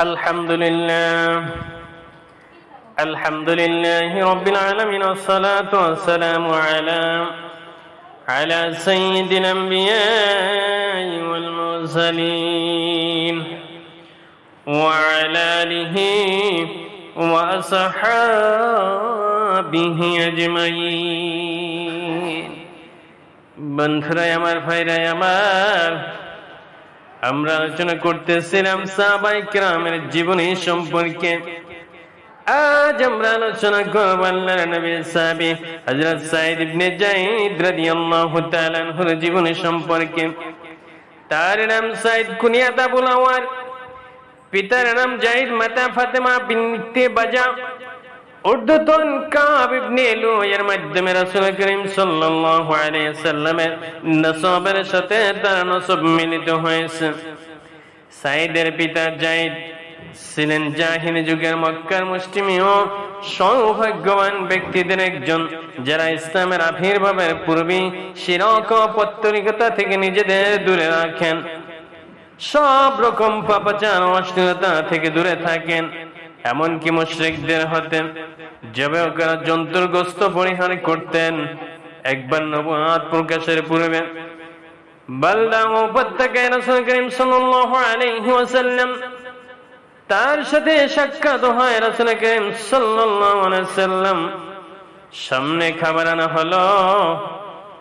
الحمد لله الحمد لله رب العالمين والصلاة والسلام على على سيد الأنبياء والمرسلين وعلى آله وأصحابه أجمعين বন্ধুরাই আমার ভাইরাই আমার আমরা আলোচনা করতেছিলাম সাহাবাই কেরামের জীবনী সম্পর্কে। আজ আমরা আলোচনা করব আল্লাহর নবী সাহাবী হযরত সাইদ ইবনে যায়েদ রাদিয়াল্লাহু তাআলা জীবনী সম্পর্কে। তার নাম সাইদ কুনিয়াত আবুল পিতার নাম জাহিদ মাতা ফাতেমা বিনতে বাজা। লুয়ের মাধ্যমে সাল্লামের সাথে তার হয়েছে। পিতা জাহিনী যুগের মক্কার সৌভাগ্যবান ব্যক্তিদের একজন, যারা ইসলামের আবির্ভাবের পূর্বে শিরক পত্তরিকতা থেকে নিজেদের দূরে রাখেন। সব রকম পাপাচার অশ্লীলতা থেকে দূরে থাকেন। এমনকি মুশ্রিকদের যবে ওরা জন্তুর গোস্ত পরিহার করতেন। একবার নবুয়াত প্রকাশের পূর্বে করিম তার সাথে সাক্ষাৎ হয় রাসূল করিম সাল্লাম সামনে খাবার আনা হলো।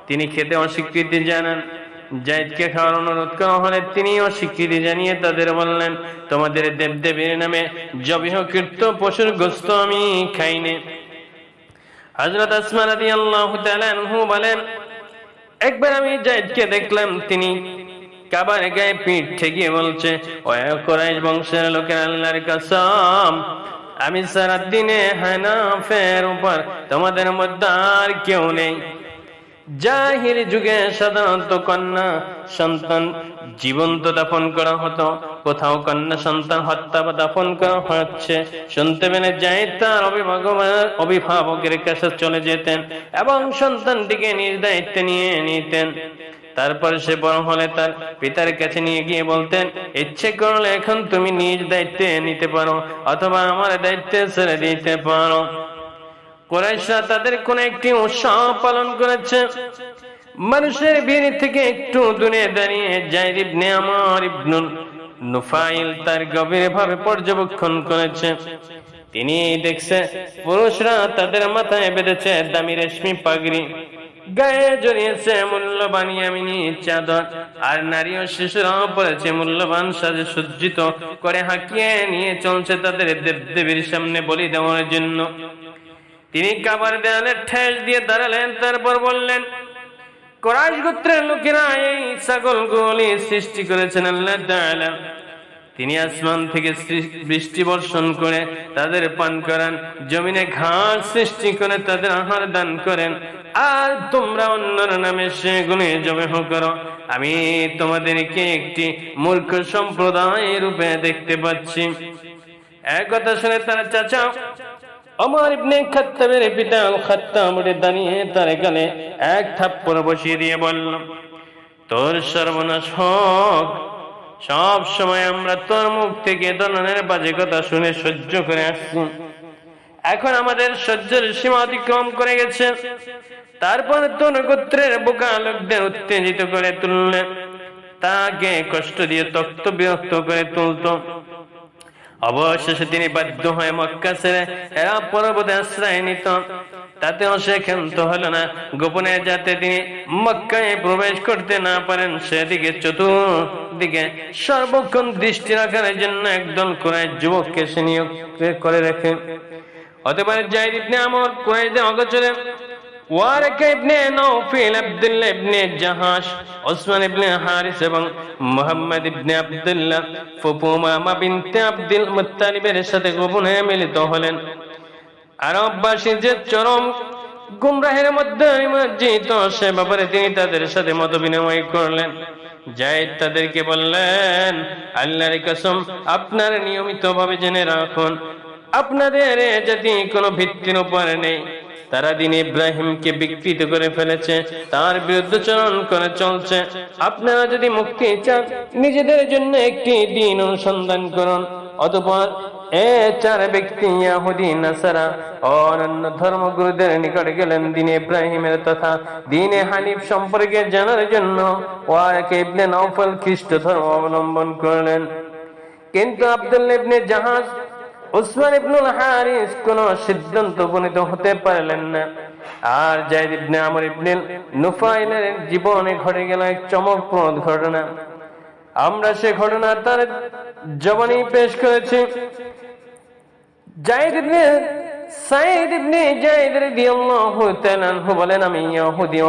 তিনি খেতে অস্বীকৃতি জানান। জায়দকে খাওয়ার অনুরোধ করা হলে তিনিও অস্বীকৃতি জানিয়ে তাদের বললেন, তোমাদের দেবদেবীর নামে জবিহকৃত পশুর গোস্ত আমি খাইনি। হযরত আসমা রাদিয়াল্লাহু তাআলা বলেন, একবার আমি জায়দকে দেখলাম, তিনি কাবার গায়ে পিঠ ঠেকিয়ে বলছে বংশের লোকের আল্লাহর কসম, আমি সারা দিনে হানাফের উপর তোমাদের মধ্যে আর কেউ নেই জাহির যুগে সাধারণত কন্যা সন্তান জীবন্ত দাফন করা হতো। কোথাও কন্যা সন্তান হত্যা বা দাফন করা হচ্ছে। শুনতে পেলে যাই তার অভিভাবকের কাছে চলে যেতেন এবং সন্তানটিকে নিজ দায়িত্বে নিয়ে নিতেন। তারপর সে বড় হলে তার পিতার কাছে নিয়ে গিয়ে বলতেন, ইচ্ছে করলে এখন তুমি নিজ দায়িত্বে নিতে পারো অথবা আমার দায়িত্বে ছেড়ে দিতে পারো। কোরাইশরা তাদের কোন একটি উৎসব পালন করেছে। মানুষের ভিড় থেকে একটু দূরে দাঁড়িয়ে জাইর ইবনে আমার ইবনুল নুফাইল তার গভীর ভাবে পর্যবেক্ষণ করেছে। তিনি দেখছে, পুরুষরা তাদের মাথায় বেঁধেছে দামি রেশমি পাগড়ি, গায়ে জড়িয়েছে মূল্যবান ইয়ামিনী চাদর, আর নারী ও শিশুরাও পড়েছে মূল্যবান সাজে সজ্জিত, করে হাঁকিয়ে নিয়ে চলছে তাদের দেবদেবীর সামনে বলি দেওয়ার জন্য। তিনি কাবার দেয়ালে ঠেস দিয়ে দাঁড়ালেন, তারপর বললেন কোরআশ গোত্রের লোকেরা এই ছাগলগুলি সৃষ্টি করেছেন আল্লাহ তিনি আসমান থেকে বৃষ্টি বর্ষণ করে তাদের পান করান, জমিনে ঘাস সৃষ্টি করে তাদের আহার দান করেন। আর তোমরা অন্যর নামে সেগুলি জবেহ করো। আমি তোমাদেরকে একটি মূর্খ সম্প্রদায় রূপে দেখতে পাচ্ছি। এক কথা শুনে তার চাচা আমার ইবনে খাত্তাবের পিতা আল খাত্তাব দাঁড়িয়ে তার গালে এক থাপ্পড় বসিয়ে দিয়ে বলল, তোর সর্বনাশ হোক। সব সময় আমরা তোর মুখ থেকে ধরনের বাজে কথা শুনে সহ্য করে আসছি। এখন আমাদের সহ্যের সীমা অতিক্রম করে গেছে। তারপর তোর গোত্রের বোকা লোকদের উত্তেজিত করে তুললে। তাকে কষ্ট দিয়ে তক্ত বিরক্ত করে তুলতো। অবশেষে তিনি বাধ্য হয়ে মক্কা ছেড়ে এরা পর্বতে আশ্রয় নিত। তাতেও সে ক্ষান্ত হলো না। গোপনে যাতে তিনি মক্কায় প্রবেশ করতে না পারেন, সেদিকে চতুর্দিকে সর্বক্ষণ দৃষ্টি রাখার জন্য একদল কোরআ যুবককে সে নিয়োগ করে রাখে। অথবা জাহিদ ইবনে আমর কোরআদের অগোচরে ওসমান হারিস এবং আব্দুল্লাহ সাথে গোপনে মিলিত হলেন। আরববাসী যে চরম গুমরাহের মধ্যে সে ব্যাপারে তিনি তাদের সাথে মত বিনিময় করলেন। জায়েদ তাদেরকে বললেন, আল্লাহর কসম, আপনার নিয়মিত ভাবে জেনে রাখুন, আপনাদের যদি কোনো ভিত্তির উপর নেই। তারা দিন ইব্রাহিমকে বিকৃত করে ফেলেছে, তার বিরুদ্ধচরণ করে চলছে। আপনারা যদি মুক্তি চান, নিজেদের জন্য একটি দিন অনুসন্ধান করুন। অতপর এ চার ব্যক্তি ইয়াহুদি, নাসারা অন্যান্য ধর্মগুরুদের নিকট গেলেন দিন ইব্রাহিমের তথা দিনে হানিফ সম্পর্কে জানার জন্য। নওফল খ্রিস্ট ধর্ম অবলম্বন করলেন। কিন্তু ইবনে জাহাজ উসমান ইবনুল হারিস কোন সিদ্ধান্ত উপনীত হতে পারলেন না। আর জায়দ ইবনে আমর নুফাইলের জীবনে ঘটে গেল এক চমকপ্রদ ঘটনা। আমরা সে ঘটনা তার জবানি পেশ করেছি। জায়দ ইবনে সাইদ ইবনে জায়দ রাদিয়াল্লাহু তাআলা বলেন, আমি ইহুদি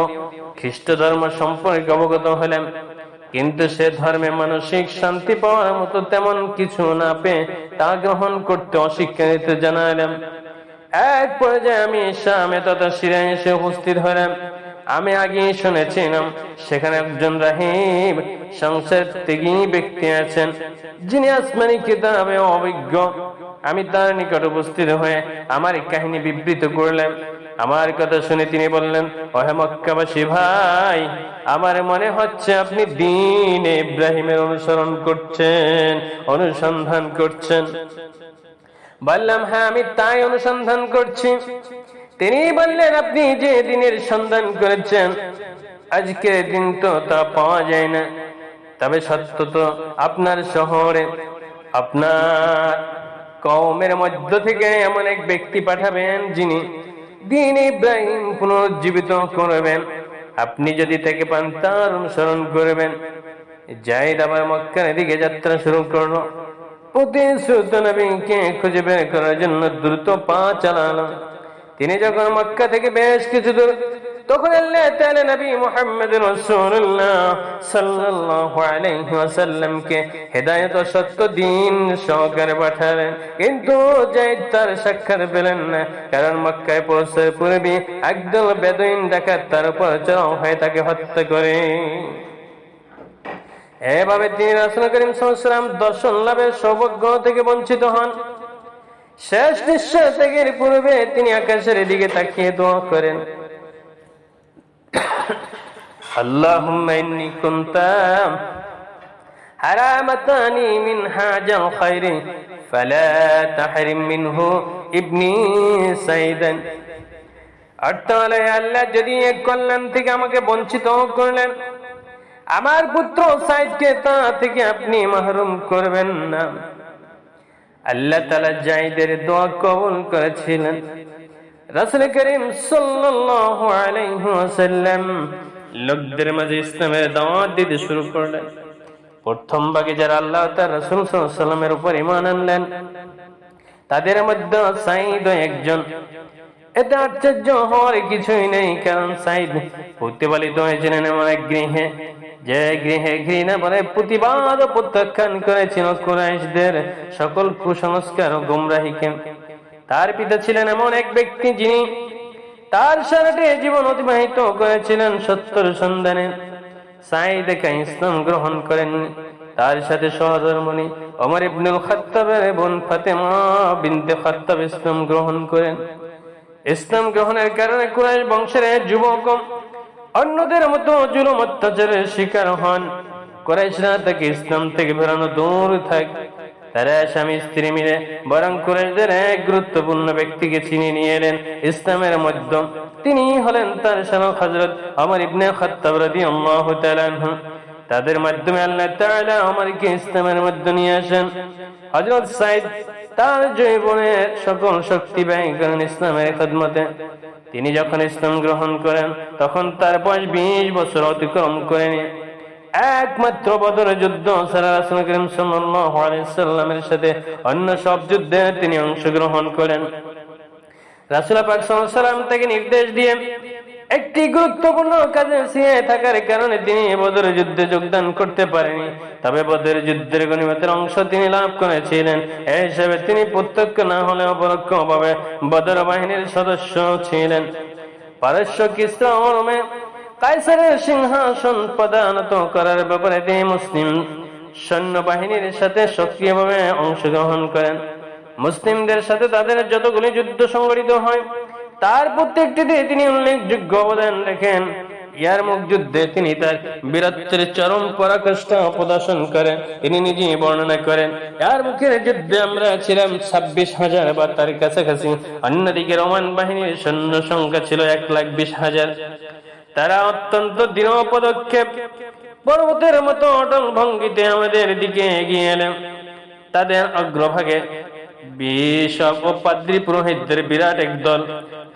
খ্রিস্ট ধর্ম সম্পর্কে অবগত হলাম। কিন্তু সে ধর্মে মানসিক শান্তি পাওয়ার মতো তেমন কিছু না পেয়ে তা গ্রহণ করতে অস্বীকৃত জানালাম। এক পর্যায়ে আমি শামে তথা সিরায় এসে উপস্থিত হলাম। আমি আগে শুনেছিলাম, সেখানে একজন রাহিব সংসার ত্যাগী ব্যক্তি আছেন, যিনি আসমানি কিতাবে অভিজ্ঞ। আমি তার নিকট উপস্থিত হয়ে আমার কাহিনী বিবৃত করলাম। আমার কথা শুনে তিনি বললেন, ওহে ভাই, আমার মনে হচ্ছে আপনি দিন ইব্রাহিমের অনুসরণ করছেন, অনুসন্ধান করছেন। বললাম হ্যাঁ আমি তাই অনুসন্ধান করছি। তিনি বললেন, আপনি যে দিনের সন্ধান করেছেন আজকের দিন তো তা পাওয়া যায় না। তবে সত্য তো আপনার শহরে, আপনার কওমের মধ্য থেকে এমন এক ব্যক্তি পাঠাবেন যিনি দিন ইব্রাহিম পুনরুজ্জীবিত করবেন। আপনি যদি থেকে পান তার অনুসরণ করবেন জাহিদ আবার মক্কার দিকে যাত্রা শুরু করল। প্রতিশ্রুত খুঁজে বের করার জন্য দ্রুত পা চালালো। তিনি যখন মক্কা থেকে বেশ কিছু দূর তখন আল্লাহ নবী মুহাম্মদ রাসূলুল্লাহ সাল্লাল্লাহু আলাইহি ওয়াসাল্লামকে হেদায়েত ও সত্য দিন সহকারে পাঠালেন। কিন্তু যাই তার সাক্ষাৎ পেলেন না, কারণ মক্কায় পৌঁছার পূর্বে একদল বেদুইন ডাকাত তার উপর চড়াও হয়ে তাকে হত্যা করে। এভাবে তিনি রাসূল করিম সাল্লাল্লাহু দর্শন লাভের সৌভাগ্য থেকে বঞ্চিত হন। শেষ নিঃশ্বাস ত্যাগের পূর্বে তিনি আকাশের দিকে তাকিয়ে দোয়া করেন। কুনতাম হারামাতানি মিন হাজাল খায়রি ফালা তাহরিম মিনহু ইবনি সাইদান। অর্থাৎ আল্লাহ, যদি এক কল্যাণ থেকে আমাকে বঞ্চিত করলেন, আমার পুত্র সাইদকে তা থেকে আপনি মাহরুম করবেন না। আল্লাহ তালা জাইদের দোয়া কবুল করেছিলেন। রাসুল করিম ওয়াসাল্লাম লোকদের মাঝে ইসলামের দাওয়াত দিতে শুরু করলেন। প্রথম ভাগে যারা আল্লাহ তার রাসূল ওয়াসাল্লামের উপর ঈমান আনলেন, তাদের মধ্যে সাইদ একজন। এতে আশ্চর্য হওয়ার কিছুই নেই, কারণ সাইদ প্রতিপালিত হয়েছিলেন এমন এক গৃহে, যে গৃহে ঘৃণা বলে প্রতিবাদ প্রত্যাখ্যান করেছিল কুরাইশদের সকল কুসংস্কার ও গুমরাহিকে। তার পিতা ছিলেন এমন এক ব্যক্তি যিনি তার সারাটে জীবন অতিবাহিত করেছিলেন সত্যর সন্ধানে। সাইদ একা ইসলাম গ্রহণ করেন। তার সাথে সহধর্মণি অমর ইবনুল খাত্তাবের বোন ফাতেমা বিনতে খাত্তাব ইসলাম গ্রহণ করেন। ইসলাম গ্রহণের কারণে কুরাইশ বংশের যুবক অন্যদের মতো জুলুম অত্যাচারের শিকার হন। কুরাইশরা তাকে ইসলাম থেকে বেরোনো দূর থাক তারা স্বামী স্ত্রী মিলে বরং কুরাইশদের এক গুরুত্বপূর্ণ ব্যক্তিকে চিনি নিয়ে এলেন ইসলামের মধ্যম। তিনি হলেন তার শানক হজরত আমার ইবনে খাত্তাব তাদের মাধ্যমে আল্লাহ তাআলা আমারকে ইসলামের মধ্যে নিয়ে আসেন। তার জীবনের সকল শক্তি ইসলামের খেদমতে। তিনি যখন ইসলাম গ্রহণ করেন, তখন তার বয়স বিশ বছর অতিক্রম করেনি একমাত্র বদর যুদ্ধ সারা রাসূল সাল্লামের সাথে অন্য সব যুদ্ধে তিনি অংশগ্রহণ করেন। নির্দেশ দিয়ে একটি গুরুত্বপূর্ণ কাজে থাকার কারণে তিনি যুদ্ধে যোগদান করতে পারেনি। তবে যুদ্ধের অংশ তিনি লাভ করেছিলেন। এই হিসেবে তিনি প্রত্যক্ষ না হলেও পরোক্ষ ভাবে বদর বাহিনীর সদস্য ছিলেন। পারস্য কিসরা কাইসারের সিংহাসন প্রদানত করার ব্যাপারে তিনি মুসলিম। সৈন্যবাহিনীর সাথে সক্রিয়ভাবে অংশগ্রহণ করেন। মুসলিমদের সাথে তাদের যতগুলি যুদ্ধ সংগঠিত হয়, তার প্রত্যেকটিতে তিনি উল্লেখযোগ্য অবদান রাখেন। ইয়ারমুক যুদ্ধে তিনি তার বীরত্বের চরম পরাকাষ্ঠা প্রদর্শন করেন, তিনি নিজে বর্ণনা করেন ইয়ারমুখের যুদ্ধে আমরা ছিলাম ছাব্বিশ হাজার বা তার কাছাকাছি, অন্যদিকে রোমান বাহিনীর সৈন্য সংখ্যা ছিল এক লাখ বিশ হাজার। তারা অত্যন্ত দৃঢ় পদক্ষেপ। পর্বতের মতো অটল ভঙ্গিতে আমাদের দিকে এগিয়ে এলেন। তাদের অগ্রভাগে বিশপ ও পাদ্রী পুরোহিতদের বিরাট এক দল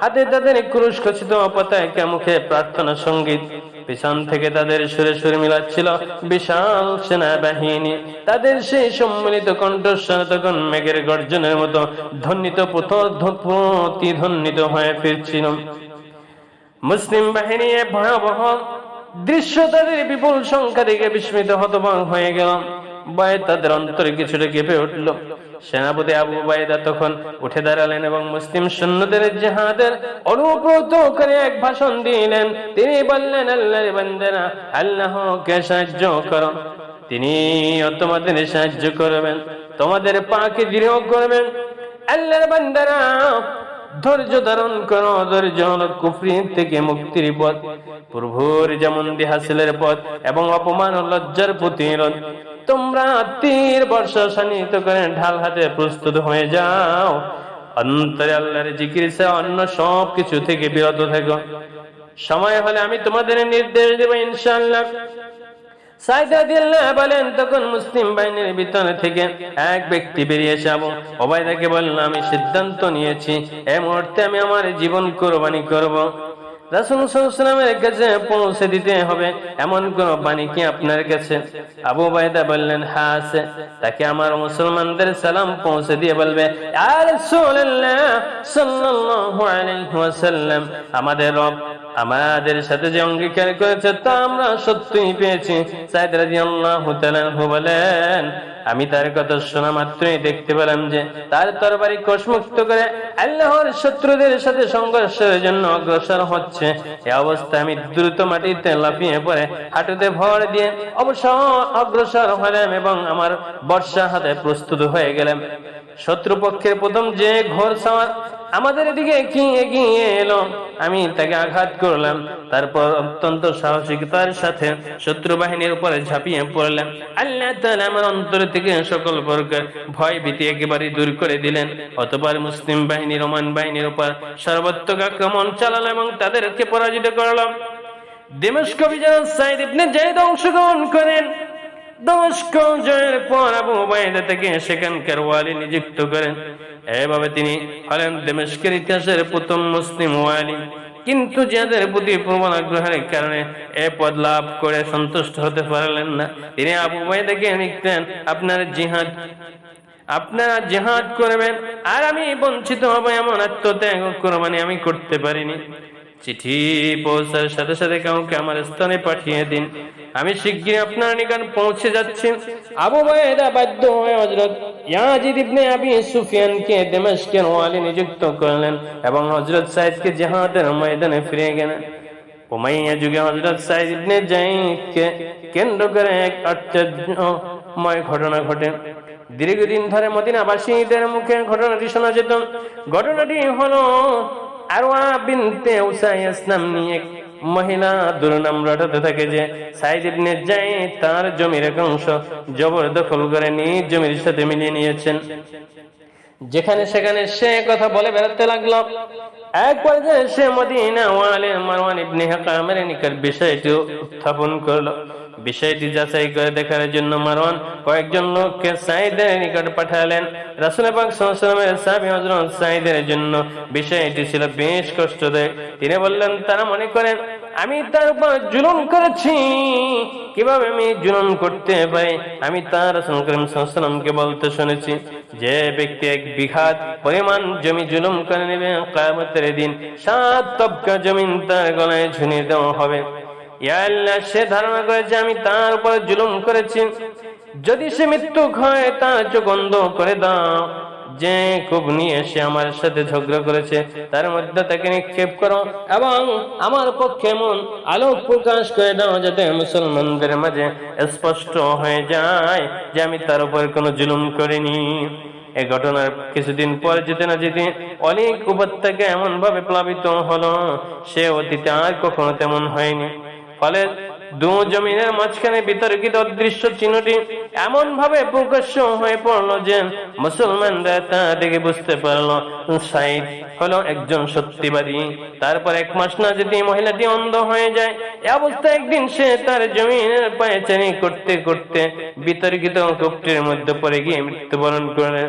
হাতে তাদের ক্রুশ খচিত পতাকা মুখে প্রার্থনা সংগীত। পিছন থেকে তাদের সুরে সুরে মিলাচ্ছিল বিশাল সেনাবাহিনী। তাদের সেই সম্মিলিত কণ্ঠস্বর তখন মেঘের গর্জনের মতো ধ্বনিত, প্রতিধ্বনিত হয়ে ফিরছিল। মুসলিম বাহিনী ভয়াবহ দৃশ্য তাদের বিপুল সংখ্যা দেখে বিস্মিত হতবাক হয়ে গেল। ভয়ে তাদের অন্তরে কিছুটা কেঁপে উঠল। সেনাপতি আবু বাইদা তখন উঠে দাঁড়ালেন এবং মুসলিম সৈন্যদের জেহাদের অনুপ্রত করে এক ভাষণ দিলেন। তিনি বললেন, আল্লাহর বান্দারা, আল্লাহকে সাহায্য করো। তিনি তোমাদের সাহায্য করবেন, তোমাদের পাকে দৃঢ় করবেন। আল্লাহর বান্দারা ধৈর্য ধারণ করো, ধৈর্য হলো কুফরি থেকে মুক্তির পথ। প্রভুর যেমন হাসিলের পথ এবং অপমান ও লজ্জার প্রতিরোধ। তোমরা তীর বর্ষা শানিত করে ঢাল হাতে প্রস্তুত হয়ে যাও। অন্তরে আল্লাহর জিকির অন্য সব কিছু থেকে বিরত থাকো। সময় হলে আমি তোমাদের নির্দেশ দেব ইনশাআল্লাহ। বলেন তখন মুসলিম বাহিনীর থেকে এক ব্যক্তি বেরিয়ে ওবায়দাকে বললাম আমি সিদ্ধান্ত নিয়েছি এই মুহূর্তে আমি আমার জীবন কোরবানি করব। রাসুলের কাছে পৌঁছে দিতে হবে, এমন কোন বাণী কি আপনার কাছে? আবু বাইদা বললেন হ্যাঁ আছে তাকে আমার মুসলমানদের সালাম পৌঁছে দিয়ে বলবে আর আমাদের রব আমাদের সাথে যে অঙ্গীকার করেছে, তা আমরা সত্যই পেয়েছি। সাইদ রাদিয়াল্লাহু তাআলা বলেন, আমি তার কথা শোনা মাত্রই দেখতে পেলাম যে, তার তরবারি কোষমুক্ত করে আল্লাহর শত্রুদের সাথে সংঘর্ষের জন্য অগ্রসর হচ্ছে। এ অবস্থায় আমি দ্রুত মাটিতে লাফিয়ে পড়ে, হাঁটুতে ভর দিয়ে অবশ্য অগ্রসর হলাম এবং আমার বর্ষা হাতে প্রস্তুত হয়ে গেলাম। শত্রুপক্ষের প্রথম যে ঘোর সাওয়ার আমাদের দিকে কি এগিয়ে এলো? আমি তাকে আঘাত করলাম। তারপর অত্যন্ত সাহসিকতার সাথে শত্রু বাহিনীর উপরে ঝাঁপিয়ে পড়লাম আল্লাহ তাআলা আমার অন্তর থেকে সকল প্রকার ভয় ভীতি একেবারে দূর করে দিলেন। অতবার মুসলিম বাহিনী, রোমান বাহিনীর উপর সর্বাত্মক আক্রমণ চালালো এবং তাদেরকে পরাজিত করলাম দিমস্ক বিজয় সাইদ ইবনে জাইদ অংশগ্রহণ করেন। জয়ের পর আবু উবাইদা থেকে সেখানকার ওয়ালি নিযুক্ত করেন। এভাবে তিনি হলেন দেমেশকের ইতিহাসের প্রথম মুসলিম ওয়ালি। কিন্তু যাদের প্রতি প্রবল আগ্রহের কারণে এ পদ লাভ করে সন্তুষ্ট হতে পারলেন না। তিনি আবু উবাইদাকে লিখতেন, আপনার জিহাদ, আপনারা জেহাদ করবেন, আর আমি বঞ্চিত হব এমন আত্মত্যাগ কোরবানি আমি করতে পারিনি। চিঠি পৌঁছার সাথে সাথে কাউকে আমার স্থানে পাঠিয়ে দিন। আমি শিগগিরই আপনার নিকট পৌঁছে যাচ্ছি। আবু বায়দা বাধ্য হয়ে হযরত ইয়াজিদ ইবনে আবি সুফিয়ানকে দামেশকের ওয়ালি নিযুক্ত করলেন এবং হযরত সাইদকে জিহাদের ময়দানে ফিরে গেলেন। উমাইয়া যুগে হযরত সাইদ ইবনে জাইদকে কেন্দ্র করে এক আশ্চর্যময় ঘটনা ঘটে। দীর্ঘদিন ধরে মদিনাবাসীদের মুখে ঘটনাটি শোনা যেত। ঘটনাটি হলো এক মহিলা থাকে যে তার জমির এক অংশ জবরদখল করে নিজ জমির সাথে মিলিয়ে নিয়েছেন। যেখানে সেখানে সে কথা বলে বেড়াতে লাগল। এক পর্যায়ে সে মদিনা ওয়ালে মারওয়ান ইবনে হাকামের নিকট বিষয়টি উত্থাপন করল। বিষয়টি যাচাই করে দেখার জন্য মারওয়ান কয়েকজন লোককে সাইদের নিকট পাঠালেন। রাসুল সাইদের জন্য বিষয়টি ছিল বেশ কষ্টদায়ক। তিনি বললেন, তারা মনে করেন, আমি তার উপর জুলুম করেছি। কীভাবে আমি জুলুম করতে পারি? আমি তার রাসূল করিম সাল্লামকে বলতে শুনেছি, যে ব্যক্তি এক বিঘাত পরিমাণ জমি জুলুম করে নেবে, কিয়ামতের দিন সাত তবকা জমিন তার গলায় ঝুনিয়ে দেওয়া হবে। সে ধারণা করেছে, আমি তার উপরে জুলুম করেছি। যদি সে মৃত্যু হয়, তার চোখ করে দাও। যে খুব নিয়ে এসে আমার সাথে ঝগড়া করেছে, তার মধ্যে তাকে নিক্ষেপ করো এবং আমার পক্ষে এমন আলোক প্রকাশ করে দাও যাতে মুসলমানদের মাঝে স্পষ্ট হয়ে যায় যে আমি তার উপর কোনো জুলুম করিনি। এই ঘটনার কিছুদিন পর যেতে না যেতে অনেক উপত্যকা এমন ভাবে প্লাবিত হলো, সে অতীতে আর কখনো তেমন হয়নি। ফলে দু জমিনের মাঝখানে বিতর্কিত অদৃশ্য চিহ্নটি এমন ভাবে প্রকাশ্য হয়ে পড়ল যে মুসলমানরা তা দেখে বুঝতে পারল সাইদ হলো একজন সত্যিবাদী। তারপর এক মাস না যেতে মহিলাটি অন্ধ হয়ে যায়। এ অবস্থায় একদিন সে তার জমিনের পায়চারি করতে করতে বিতর্কিত কূপটির মধ্যে পড়ে গিয়ে মৃত্যুবরণ করলেন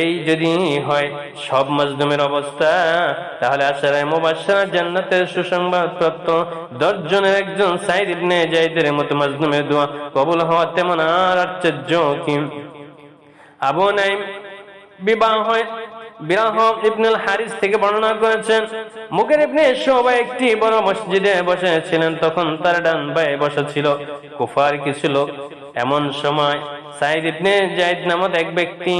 এই যদি হয় সব মাজলুমের অবস্থা, তাহলে আশারায় মুবাশশারা জান্নাতের সুসংবাদ প্রাপ্ত দশজনের একজন সাইদ ইবনে জাইদের মতো মাজলুমের দোয়া কবুল হওয়া তেমন আর আশ্চর্য কি? আবু নাইম বিবাহ হয় বিরাহ ইবনুল হারিস থেকে বর্ণনা করেছেন, মুখের ইবনে শোভা একটি বড় মসজিদে বসেছিলেন তখন তার ডান পায়ে বসা ছিল। কুফার কিছু লোক এমন সময় সাইদ ইবনে জাইদ নামক এক ব্যক্তি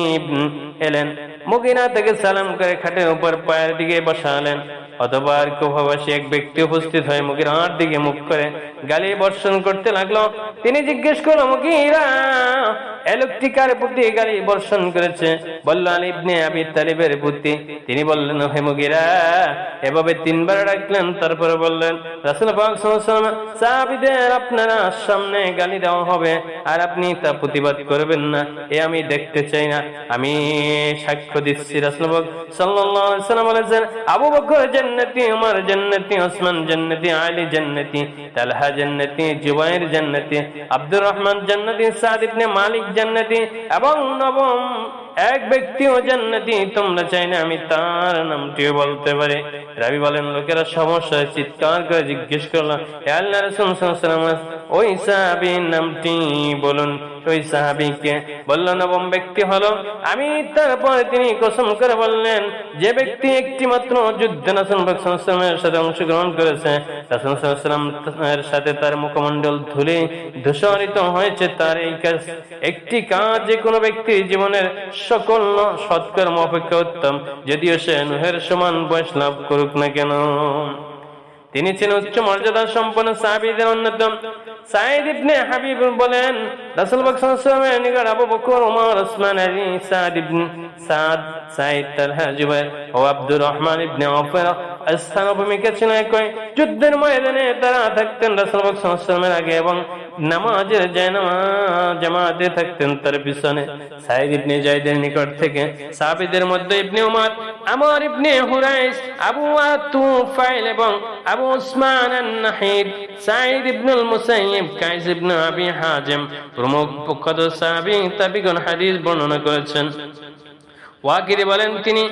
এলেন মুগিনা থেকে সালাম করে খাটের উপর পায়ের দিকে বসালেন। অথবা আর কুফাবাসী এক ব্যক্তি উপস্থিত হয়ে মুগিরার দিকে মুখ করে গালি বর্ষণ করতে লাগল। তিনি জিজ্ঞেস করল, মুগিরা এ লোকটি কার প্রতি গালি বর্ষণ করেছে। বলল ইবনে আবি তালিবের প্রতি তিনি বললেন, হে মুগিরা। এভাবে তিনবার ডাকলেন, তারপরে বললেন, রাসূল সাহাবীদের আপনারা সামনে গালি দেওয়া হবে, আর আপনি তা প্রতিবাদ করবেন না। এ আমি দেখতে চাই না। আমি সাক্ষ্য দিচ্ছি। রাসূল ওয়াসাল্লাম বলেছেন, আবু বকর জান্নাতি, উমর জান্নাতি, ওসমান জান্নাতি, আলী জান্নাতি, তালহা জান্নাতি, জুবাইর জান্নাতি, আব্দুর রহমান জান্নাতি, সাদ ইবনে মালিক জান্নাতি এবং নবম এক ব্যক্তিও জান্নাতি, তোমরা চাই না আমি তার নামটিও বলতে পারি। রাবি বলেন, লোকেরা সমস্যায় চিৎকার করে জিজ্ঞেস করল, হে আল্লাহ রাসূল ওই সাহাবীর নামটি বলুন। ওই সাহাবীকে বলল, নবম ব্যক্তি হলো। আমি তারপরে তিনি কসম করে বললেন, যে ব্যক্তি একটি মাত্র যুদ্ধে রাসূল সাল্লাল্লাহু সাথে অংশগ্রহণ করেছে এর সাথে তার মুখমণ্ডল ধুলে ধূসরিত হয়েছে, তার এই কাজ, একটি কাজ যে কোনো ব্যক্তির জীবনের সকল সৎকর্ম অপেক্ষা উত্তম। যদিও সে নুহের সমান বয়স করুক না কেন? তিনি ছিলেন উচ্চ মর্যাদা সম্পন্ন সাহাবিদের অন্যতম। সাইদ ইবনে হাবিব বলেন ও আব্দুর রহমান ইবনে স্থান ভূমিকা একই যুদ্ধের ময়দানে তারা থাকতেন আগে এবং নামাজের জামাতে থাকতেন তার পিছনে। ইবনে জাইদের নিকট থেকে সাহাবীদের মধ্যে ইবনে উমর, আমর ইবনে আবু আতুফাইল এবং আবু উসমান আন-নাহিদ, সাইদ ইবনুল কাইস ইবনে আবি প্রমুখ সাহাবী, তাবিগণ হাদিস বর্ণনা করেছেন। ওয়াকিরি বলেন তিনি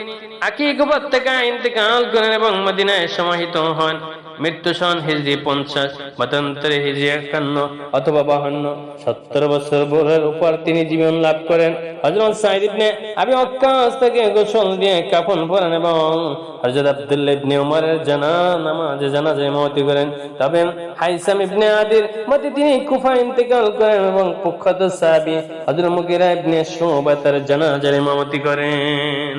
আকিক থেকে ইন্তেকাল করেন এবং মদিনায় সমাহিত হন। মৃত্যু সন হিজরি পঞ্চাশ, মতান্তরে হিজরি একান্ন অথবা বাহান্ন। সত্তর বছর বয়সের উপর তিনি জীবন লাভ করেন। হজরত সাইদ ইবনে আবি ওয়াক্কাস থেকে গোসল দিয়ে কাফন পরেন এবং হযরত আব্দুল্লাহ ইবনে উমরের জানা, নামাজে, জানাজায় ইমামতি করেন। তবে হাইসাম ইবনে আদির মতে তিনি কুফা ইন্তেকাল করেন এবং প্রখ্যাত সাহাবী হযরত মুগিরা ইবনে শুবা তার জানাজার ইমামতি করেন।